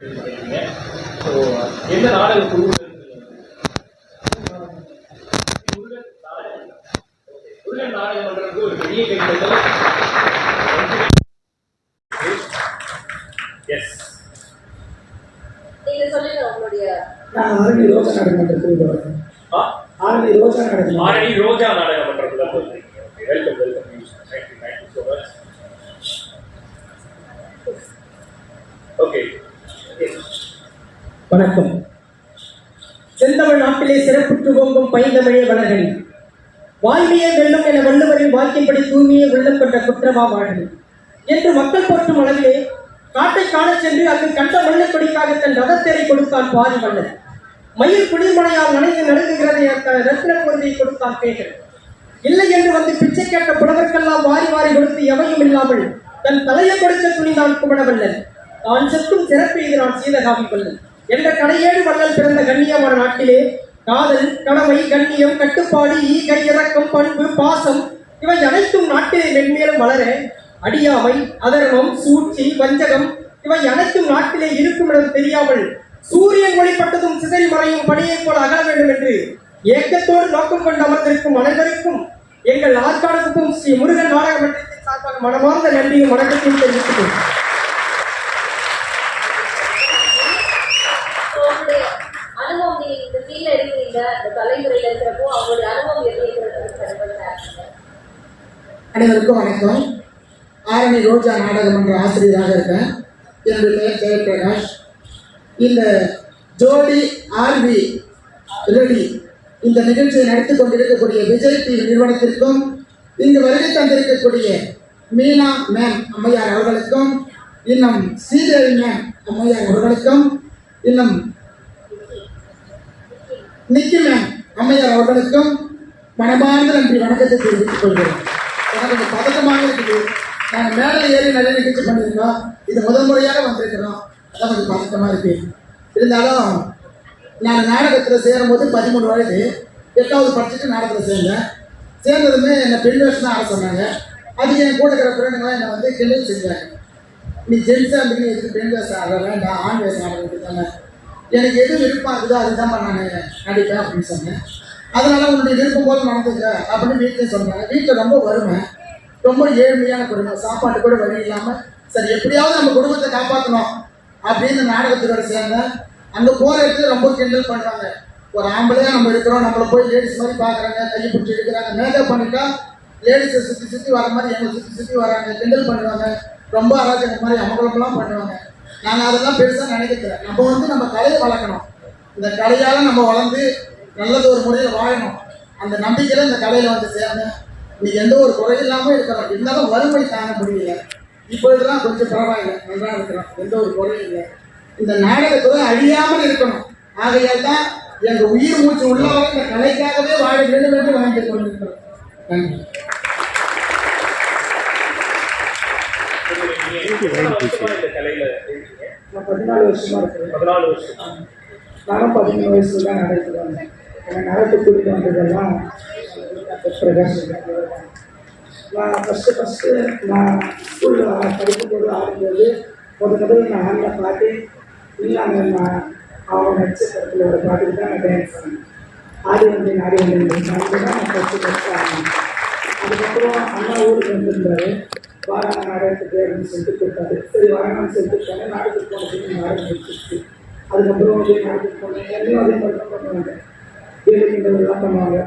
So எந்த நாடக குழு முருகன் நாடகம் Okay. முருகன் நாடகம் பண்றதுக்கு ஒரு பெரிய கைத்தட்டல் எஸ் நீங்க சொல்லுங்க உங்களுடைய நான் ஆரணி ரோஜா நாடகம் மன்றத்துக்கு வரேன் ஆ ஆரணி ரோஜா நாடகம் ஆல்ரெடி ரோஜா நாடகம் பண்றதுல போயிருக்கீங்க welcome welcome thank you thank you so much okay வணக்கம். செந்தமிழ் நாட்டிலே சிறப்புற்று ஓங்கும் பைந்தமிழே வளர்கள் வாய்மையே வெள்ளம் என வள்ளுவரின் வாக்கியப்படி தூய்மையே வெள்ளம் கொண்ட குற்றமா வாழ்கள் என்று மக்கள் போற்றும் அளவிலே காட்டை காணச் சென்று அங்கு கண்ட மண்ணை கொடிக்காக தன் ரதத்தேரை கொடுத்தான் பாரி மன்னர் மயில் குளிர்மலையால் நனைந்து நடுங்குகிறது ரத்ன குழந்தையை கொடுத்தான் பேகர் இல்லை என்று வந்து பிச்சை கேட்ட புலவர்க்கெல்லாம் வாரி வாரி கொடுத்து எவையும் இல்லாமல் தன் தலையை கொடுக்க துணிந்தான் குமணவல்லன். தான் செத்தும் சிறப்பு எதிரான் சீதகாவி கொள்ளன் என்ற கடையேடு வள்ளல் பிறந்த கண்ணியமான நாட்டிலே காதல் கடமை கண்ணியம் கட்டுப்பாடு ஈகை இறக்கம் பண்பு பாசம் இவை அனைத்தும் நாட்டிலே மென்மேலும் வளர அடியாமை அதர்மம் சூழ்ச்சி வஞ்சகம் இவை அனைத்தும் நாட்டிலே இருக்கும் என தெரியாமல் சூரியன் வழிபட்டதும் சிதறி மறையும் பணியைப் போல அகல வேண்டும் என்று ஏக்கத்தோடு நோக்கம் கொண்டு அமர்ந்திருக்கும் அனைவருக்கும் எங்கள் ஆற்காடுக்கும் ஸ்ரீ முருகன் நாடக மன்றத்தின் சார்பாக மனமார்ந்த நன்றியும் வணக்கத்தையும் தெரிவித்துக் கொள்கிறேன். கீழே இருக்கிறீங்க இந்த தலைமுறையில இருக்கிறப்போ அவங்களுடைய அனுபவம் எப்படி இருக்கிறது அனைவருக்கும் வணக்கம். ஆரணி ரோஜா நாடகம் என்ற ஆசிரியராக இருக்கேன். என்னுடைய பெயர் ஜெயபிரகாஷ் இந்த ஜோடி ஆர்வி ரெடி. இந்த நிகழ்ச்சியை நடத்தி கொண்டிருக்கக்கூடிய விஜய் டிவி நிறுவனத்திற்கும் இங்கு வருகை தந்திருக்கக்கூடிய மீனா மேம் அம்மையார் அவர்களுக்கும் இன்னும் ஸ்ரீதேவி மேம் அம்மையார் அவர்களுக்கும் இன்னும் நிச்சயம் மேம் அம்மையார் அவர்களுக்கும் மனமார்ந்த நன்றி வணக்கத்தை தெரிவித்துக் கொள்கிறேன். எனக்கு கொஞ்சம் பதட்டமாக இருக்குது. நாங்கள் மேலே ஏறி நிறைய நிகழ்ச்சி பண்ணியிருக்கோம். இது முதல் முறையாக வந்திருக்கிறோம். அதான் கொஞ்சம் பதட்டமாக இருக்கு. இருந்தாலும் நான் நாடகத்தில் சேரும்போது பதிமூணு வயது. எட்டாவது படிச்சுட்டு நாடகத்தில் சேர்ந்தேன். சேர்ந்ததுமே என்னை பெண் வேஷம் தான் ஆட சொன்னாங்க. அதுக்கு என் கூட இருக்கிற ஃப்ரெண்டுங்களாம் என்னை வந்து கிண்டல் செஞ்சாங்க. நீ ஜென்ஸாக அப்படின்னு எதுக்கு பெண் வேஷம் ஆட வேண்டாம் ஆண் வேஷம் ஆட வேண்டியதானே எனக்கு எது விருப்பம் இருக்குதோ அதுதான் நான் நடிப்பேன் அப்படின்னு சொன்னேன். அதனால உன்னுடைய விருப்பம் போல நடந்துக்க அப்படின்னு வீட்டில் சொன்னாங்க. வீட்டில் ரொம்ப வறுமை ரொம்ப ஏழ்மையான குடும்பம். சாப்பாட்டு கூட வழி இல்லாமல் சரி எப்படியாவது நம்ம குடும்பத்தை காப்பாற்றணும் அப்படின்னு நாடகத்துக்கூட சேர்ந்தேன் அந்த போகிற இடத்துல ரொம்ப கிண்டல் பண்ணுவாங்க ஒரு ஆம்பளையா நம்ம இருக்கிறோம் நம்மளை போய் லேடிஸ் மாதிரி பார்க்குறாங்க கையை பிடிச்சி எடுக்கிறாங்க மேக்கப் பண்ணிட்டா லேடிஸை சுற்றி சுற்றி வர மாதிரி எங்களை சுற்றி சுற்றி வராங்க கிண்டல் பண்ணுவாங்க ரொம்ப அராஜகம் மாதிரி அமகலமெல்லாம் பண்ணுவாங்க. நாங்கள் அதெல்லாம் பெருசாக நினைக்கிறேன் நம்ம வந்து நம்ம கலையை வளர்க்கணும். இந்த கலையால் நம்ம வளர்ந்து நல்லது ஒரு முறையில் வாழணும். அந்த நம்பிக்கையில் இந்த கலையில் வந்து சேர்ந்தேன் நீ எந்த ஒரு குறை இல்லாமல் இருக்கிறோம் இருந்தாலும் வறுமை தாங்க முடியல. இப்பொழுதுலாம் கொஞ்சம் பரவாயில்லை. நல்லா இருக்கிறோம் எந்த ஒரு குறையும் இல்லை. இந்த நாடகத்துறை அழியாமல் இருக்கணும். ஆகையால் தான் எங்கள் உயிர் மூச்சு உள்ளவரை இந்த கலைக்காகவே வாழ வேண்டும் என்று வாழ்ந்து கொண்டிருக்கிறோம். நன்றி. நான் பதினாலு வருஷமா இருக்கிறேன் பதினாலு வருஷம். நானும் பதிமூணு வயசுல தான் வந்தேன். என்னை நடத்து கூட்டிட்டு வந்ததெல்லாம் பிரகாஷ். நான் ஃபஸ்ட்டு ஃபஸ்ட்டு நான் ஸ்கூலில் படிக்கும்போது ஆடும்போது ஒரு தடவை நான் ஆடின பாட்டு இல்லாம நான் அவன் நடிச்ச படத்தில் ஒரு பாட்டுக்கு தான் நான் டான்ஸ் ஆனேன் ஆடி வந்தேன் ஆடி வந்தேன். தான் நான் ஃபஸ்ட்டு ஃபஸ்ட்டு ஆடினேன். அதுக்கப்புறம் அண்ணா ஊருக்கு வந்திருந்தாரு. வாராங்க நாடகத்துக்கு அப்படின்னு சொல்லிட்டு கூப்பிட்டாரு சரி வராங்கன்னு சொல்லிட்டு நாடகத்துக்கு போனதுக்கு நாடகம் அதுக்கப்புறம் நாடகத்துக்கு போனேன் என்னையும் அதே மாதிரி தான் பண்ணுவாங்க பண்ணுவாங்க